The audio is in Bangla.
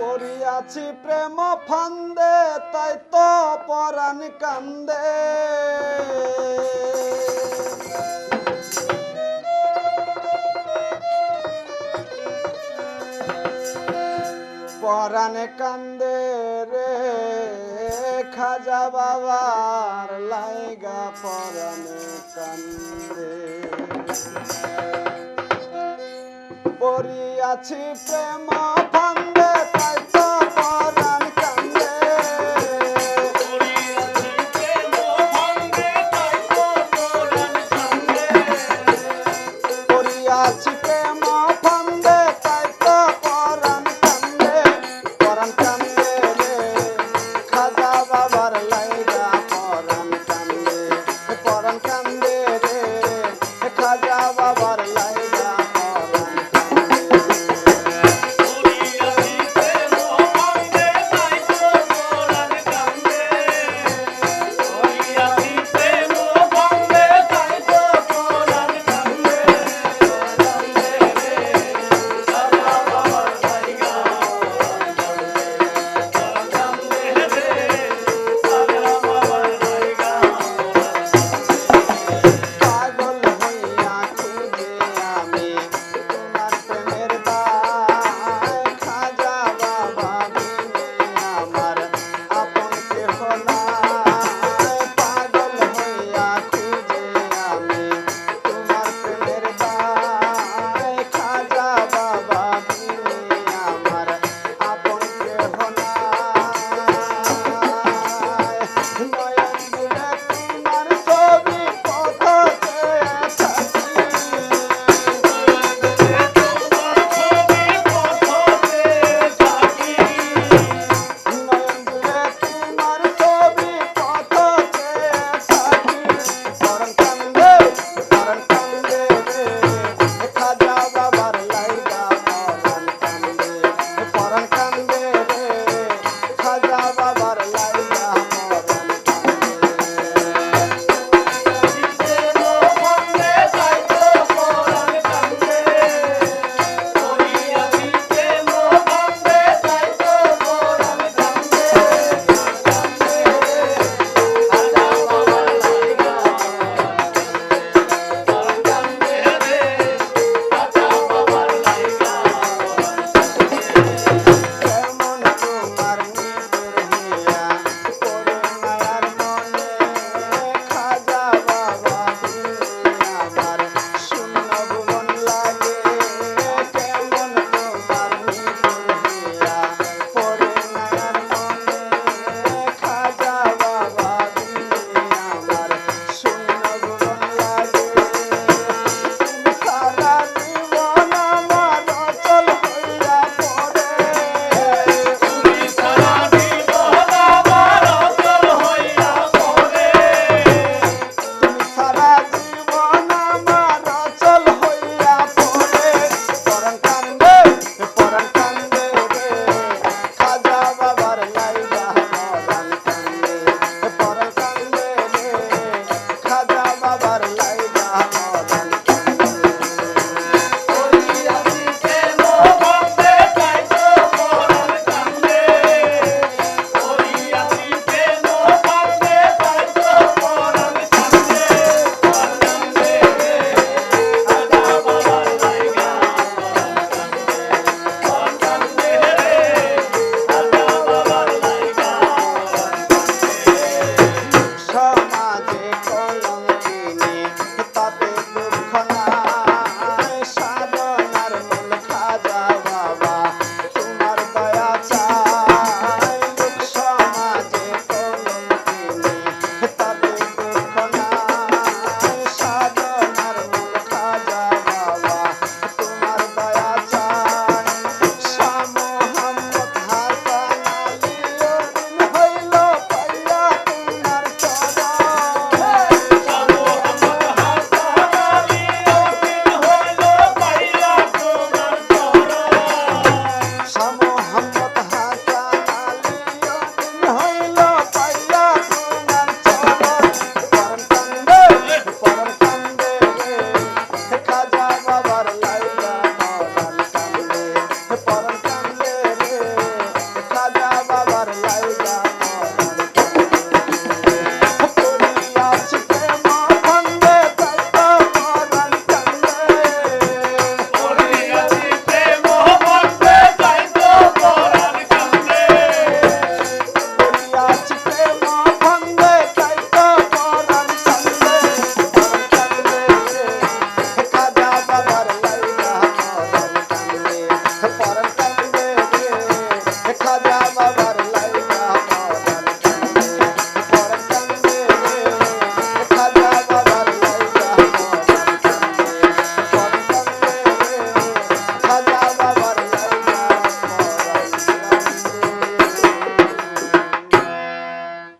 পড়িয়াছি প্রেম ফান্দে, তাই তো পরাণ কান্দে। পরাণে কান্দে রে, খাজা বাবার লাইগা পরাণে কান্দে। পড়িয়াছি প্রেম ফান্দে বাবার লাইলা